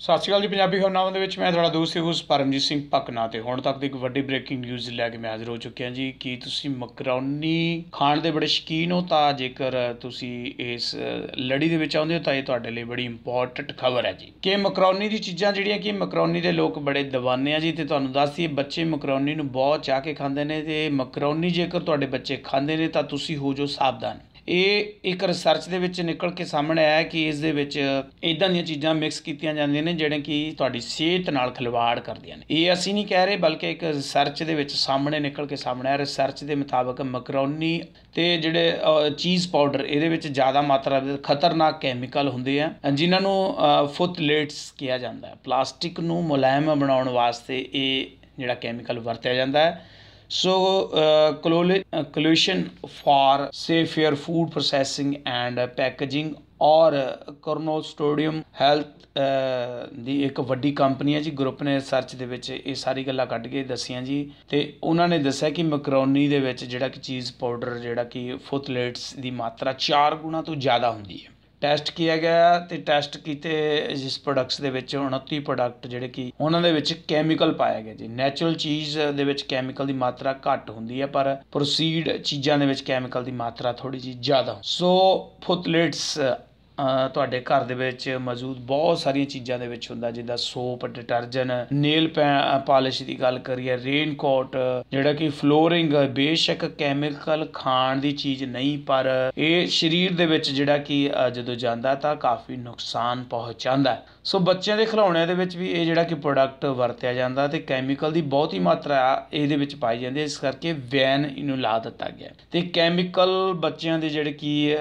ਸਤਿ ਸ਼੍ਰੀ ਅਕਾਲ ਜੀ, ਪੰਜਾਬੀ ਖਬਰਾਂ ਦੇ ਵਿੱਚ ਮੈਂ ਤੁਹਾਡਾ ਦੋਸਤ ਹੋਸ ਪਰਮਜੀਤ ਸਿੰਘ ਪਕਨਾ ਤੇ ਹੁਣ ਤੱਕ ਦੀ ਇੱਕ ਵੱਡੀ ਬ੍ਰੇਕਿੰਗ ਨਿਊਜ਼ ਲੈ ਕੇ ਮੈਂ ਹਾਜ਼ਰ ਹੋ ਚੁੱਕਿਆ ਜੀ। ਕੀ ਤੁਸੀਂ ਮਕਰੋਨੀ ਖਾਣ ਦੇ ਬੜੇ ਸ਼ੌਕੀਨ ਹੋ? ਤਾਂ ਜੇਕਰ ਤੁਸੀਂ ਇਸ ਲੜੀ ਦੇ ਵਿੱਚ ਆਉਂਦੇ ਹੋ, ਤਾਂ ਇਹ ਤੁਹਾਡੇ ਲਈ ਬੜੀ ਇੰਪੋਰਟੈਂਟ ਖਬਰ ਹੈ ਜੀ। ਕਿ ਮਕਰੋਨੀ ਦੀ ਚੀਜ਼ਾਂ ਜਿਹੜੀਆਂ ਕਿ ਮਕਰੋਨੀ ਦੇ ਲੋਕ ਬੜੇ ਦੀਵਾਨੇ ਆ ਜੀ, ਤੇ ਤੁਹਾਨੂੰ ਦੱਸ ਦਈਏ, ਬੱਚੇ ਮਕਰੋਨੀ ਨੂੰ ਬਹੁਤ ਚਾਹ ਕੇ ਖਾਂਦੇ ਨੇ, ਤੇ ਮਕਰੋਨੀ ਜੇਕਰ ਤੁਹਾਡੇ ਬੱਚੇ ਖਾਂਦੇ ਨੇ, ਤਾਂ ਤੁਸੀਂ ਹੋ ਜੋ ਸਾਵਧਾਨ। ਇਹ ਇੱਕ ਰਿਸਰਚ ਦੇ ਵਿੱਚ ਨਿਕਲ ਕੇ ਸਾਹਮਣੇ ਆਇਆ ਕਿ ਇਸ ਦੇ ਵਿੱਚ ਇਦਾਂ ਦੀਆਂ ਚੀਜ਼ਾਂ ਮਿਕਸ ਕੀਤੀਆਂ ਜਾਂਦੀਆਂ ਨੇ, ਜਿਹੜੇ ਕਿ ਤੁਹਾਡੀ ਸਿਹਤ ਨਾਲ ਖਿਲਵਾੜ ਕਰਦੀਆਂ ਨੇ। ਇਹ ਅਸੀਂ ਨਹੀਂ ਕਹਿ ਰਹੇ, ਬਲਕਿ ਇੱਕ ਰਿਸਰਚ ਦੇ ਵਿੱਚ ਸਾਹਮਣੇ ਨਿਕਲ ਕੇ ਸਾਹਮਣੇ ਆਇਆ। ਰਿਸਰਚ ਦੇ ਮੁਤਾਬਕ ਮਕਰੋਨੀ ਤੇ ਜਿਹੜੇ ਚੀਜ਼ ਪਾਊਡਰ ਇਹਦੇ ਵਿੱਚ ਜ਼ਿਆਦਾ ਮਾਤਰਾ ਦੇ ਖਤਰਨਾਕ ਕੈਮੀਕਲ ਹੁੰਦੇ ਆ, ਜਿਨ੍ਹਾਂ ਨੂੰ ਫੁੱਥਲੇਟਸ ਕਿਹਾ ਜਾਂਦਾ ਹੈ। ਪਲਾਸਟਿਕ ਨੂੰ ਮੁਲਾਇਮ ਬਣਾਉਣ ਵਾਸਤੇ ਇਹ ਜਿਹੜਾ ਕੈਮੀਕਲ ਵਰਤਿਆ ਜਾਂਦਾ ਹੈ। So, uh, collu- uh, collusion for safer food processing and uh, packaging ਔਰ ਕਰਨੋਸਟੋਡੀਅਮ ਹੈਲਥ ਦੀ ਇੱਕ ਵੱਡੀ ਕੰਪਨੀ ਹੈ ਜੀ ਗਰੁੱਪ ਨੇ ਰਿਸਰਚ ਦੇ ਵਿੱਚ ਇਹ ਸਾਰੀ ਗੱਲਾਂ ਕੱਢ ਕੇ ਦੱਸੀਆਂ ਜੀ। ਤੇ ਉਹਨਾਂ ਨੇ ਦੱਸਿਆ ਕਿ ਮੈਕਰੋਨੀ ਦੇ ਵਿੱਚ ਜਿਹੜਾ ਕਿ ਚੀਜ਼ ਪਾਊਡਰ ਜਿਹੜਾ ਕਿ ਫੁੱਥਲੇਟਸ ਦੀ ਮਾਤਰਾ 4 ਗੁਣਾ ਤੋਂ ਜ਼ਿਆਦਾ ਹੁੰਦੀ ਹੈ। ਟੈਸਟ ਕੀਤਾ ਗਿਆ ਤੇ ਟੈਸਟ ਕੀਤੇ ਜਿਸ ਪ੍ਰੋਡਕਟਸ ਦੇ ਵਿੱਚ 29 ਪ੍ਰੋਡਕਟ ਜਿਹੜੇ ਕਿ ਉਹਨਾਂ ਦੇ ਵਿੱਚ ਕੈਮੀਕਲ ਪਾਇਆ ਗਿਆ ਜੀ। ਨੈਚੁਰਲ ਚੀਜ਼ ਦੇ ਵਿੱਚ ਕੈਮੀਕਲ ਦੀ ਮਾਤਰਾ ਘੱਟ ਹੁੰਦੀ ਹੈ, ਪਰ ਪ੍ਰੋਸੀਡ ਚੀਜ਼ਾਂ ਦੇ ਵਿੱਚ ਕੈਮੀਕਲ ਦੀ ਮਾਤਰਾ ਥੋੜੀ ਜਿਹੀ ਜ਼ਿਆਦਾ ਸੋ ਫੁੱਥਲੇਟਸ ਤੁਹਾਡੇ ਘਰ ਦੇ ਵਿੱਚ ਮੌਜੂਦ ਬਹੁਤ ਸਾਰੀਆਂ ਚੀਜ਼ਾਂ ਦੇ ਵਿੱਚ ਹੁੰਦਾ, ਜਿੱਦਾਂ ਸੋਪ ਡਿਟਰਜਨ ਨੇਲ ਪਾਲਿਸ਼ ਦੀ ਗੱਲ ਕਰੀਏ ਰੇਨ ਕੋਟ ਜਿਹੜਾ ਕਿ ਫਲੋਰਿੰਗ ਬੇਸ਼ੱਕ ਕੈਮੀਕਲ ਖਾਣ ਦੀ ਚੀਜ਼ ਨਹੀਂ, ਪਰ ਇਹ ਸਰੀਰ ਦੇ ਵਿੱਚ ਜਿਹੜਾ ਕਿ ਜਦੋਂ ਜਾਂਦਾ ਤਾਂ ਕਾਫੀ ਨੁਕਸਾਨ ਪਹੁੰਚਾਉਂਦਾ ਸੋ ਬੱਚਿਆਂ ਦੇ ਖਿਡੌਣਿਆਂ ਦੇ ਵਿੱਚ ਵੀ ਇਹ ਜਿਹੜਾ ਕਿ ਪ੍ਰੋਡਕਟ ਵਰਤਿਆ ਜਾਂਦਾ ਤੇ ਕੈਮੀਕਲ ਦੀ ਬਹੁਤੀ ਮਾਤਰਾ ਇਹਦੇ ਵਿੱਚ ਪਾਈ ਜਾਂਦੀ ਹੈ, ਇਸ ਕਰਕੇ ਵੈਨ ਇਹਨੂੰ ਲਾ ਦਿੱਤਾ ਗਿਆ ਤੇ ਕੈਮੀਕਲ ਬੱਚਿਆਂ ਦੇ ਜਿਹੜੇ ਕਿ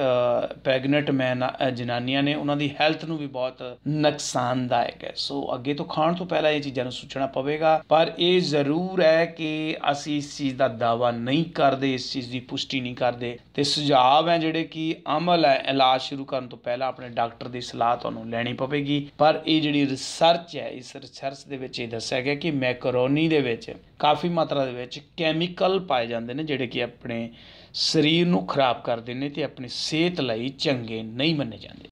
ਪ੍ਰੈਗਨੈਂਟ ਮੈਨ ਜਨਾਨੀਆਂ ਨੇ ਉਹਨਾਂ ਦੀ ਹੈਲਥ ਨੂੰ ਵੀ ਬਹੁਤ ਨੁਕਸਾਨਦਾਇਕ ਹੈ। ਸੋ ਅੱਗੇ ਤੋਂ ਖਾਣ ਤੋਂ ਪਹਿਲਾਂ ਇਹ ਚੀਜ਼ਾਂ ਨੂੰ ਸੋਚਣਾ ਪਵੇਗਾ, ਪਰ ਇਹ ਜ਼ਰੂਰ ਹੈ ਕਿ ਅਸੀਂ ਇਸ ਚੀਜ਼ ਦਾ ਦਾਵਾ ਨਹੀਂ ਕਰਦੇ, ਇਸ ਚੀਜ਼ ਦੀ ਪੁਸ਼ਟੀ ਨਹੀਂ ਕਰਦੇ। ਤੇ ਸੁਝਾਅ ਹੈ ਜਿਹੜੇ ਕਿ ਅਮਲ ਹੈ, ਇਲਾਜ ਸ਼ੁਰੂ ਕਰਨ ਤੋਂ ਪਹਿਲਾਂ ਆਪਣੇ ਡਾਕਟਰ ਦੀ ਸਲਾਹ ਤੁਹਾਨੂੰ ਲੈਣੀ ਪਵੇਗੀ। ਪਰ ਇਹ ਜਿਹੜੀ ਰਿਸਰਚ ਹੈ, ਇਸ ਰਿਸਰਚ ਦੇ ਵਿੱਚ ਇਹ ਦੱਸਿਆ ਗਿਆ ਕਿ ਮੈਕਰੋਨੀ ਦੇ ਵਿੱਚ ਕਾਫੀ ਮਾਤਰਾ ਦੇ ਵਿੱਚ ਕੈਮੀਕਲ ਪਾਏ ਜਾਂਦੇ ਨੇ ਜਿਹੜੇ ਕਿ ਆਪਣੇ ਸਰੀਰ ਨੂੰ ਖਰਾਬ ਕਰਦੇ ਨੇ ਅਤੇ ਆਪਣੀ ਸਿਹਤ ਲਈ ਚੰਗੇ ਨਹੀਂ ਮੰਨੇ ਜਾਂਦੇ।